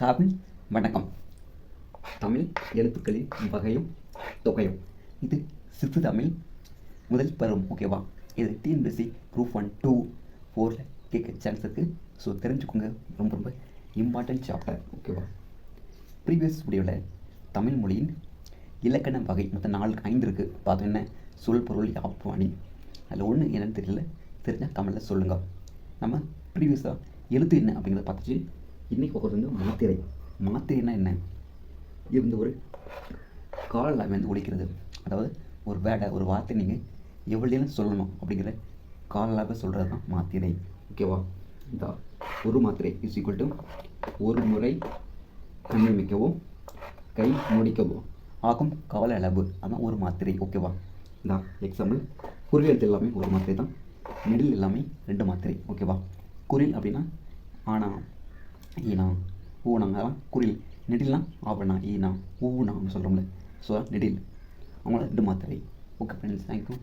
Hobble வணக்கம். தமிழ் எழுத்துக்களின் வகையும் தொகையும். இது சித்து தமிழ் முதல் பருவம் ஓகேவா இது டிஎன்பிசி குரூப் ஒன் டூ ஃபோரில் கேட்க சான்ஸ் இருக்குது ஸோ தெரிஞ்சுக்கோங்க. ரொம்ப ரொம்ப இம்பார்ட்டன்ட் சாப்டர் ஓகேவா ப்ரீவியஸ் வீடியோவில் தமிழ் மொழியின் இலக்கண வகை மொத்தம் நாலு ஐந்து இருக்குது பார்த்தோன்னா சொல் பொருள் யாப்பு அணி அதில் ஒன்று என்னன்னு தெரியல. தெரிஞ்சால் தமிழில் சொல்லுங்கள் நம்ம ப்ரீவியஸாக எழுத்து என்ன அப்படிங்கிறத பார்த்துச்சு இன்றைக்கி பார்க்குறது வந்து மாத்திரை. மாத்திரைன்னா என்ன? இது வந்து ஒரு காலில் வந்து ஒழிக்கிறது அதாவது ஒரு வேடை ஒரு வார்த்தை நீங்கள் எவ்வளோ சொல்லணும் அப்படிங்கிற காலாக சொல்கிறது தான் மாத்திரை. ஓகேவா இந்த ஒரு மாத்திரை இஸ் ஈக்குவல் டு ஒரு முறை கண்ணை கை முடிக்கவும் ஆகும் கால அளவு. அதான் ஒரு மாத்திரை. ஓகேவா இந்த எக்ஸாம்பிள் குறியெழுத்து எல்லாமே ஒரு மாத்திரை தான். நெடில் எல்லாமே ரெண்டு மாத்திரை. ஓகேவா குரில் அப்படின்னா ஆனால் ஈனா ஊனா அதான் குரில் நெடில்னா ஆவணா ஈனா ஊனா சொல்கிறோம்ல ஸோ நெடில். அவங்கள ரெண்டு மாத்திரை. Okay friends thank you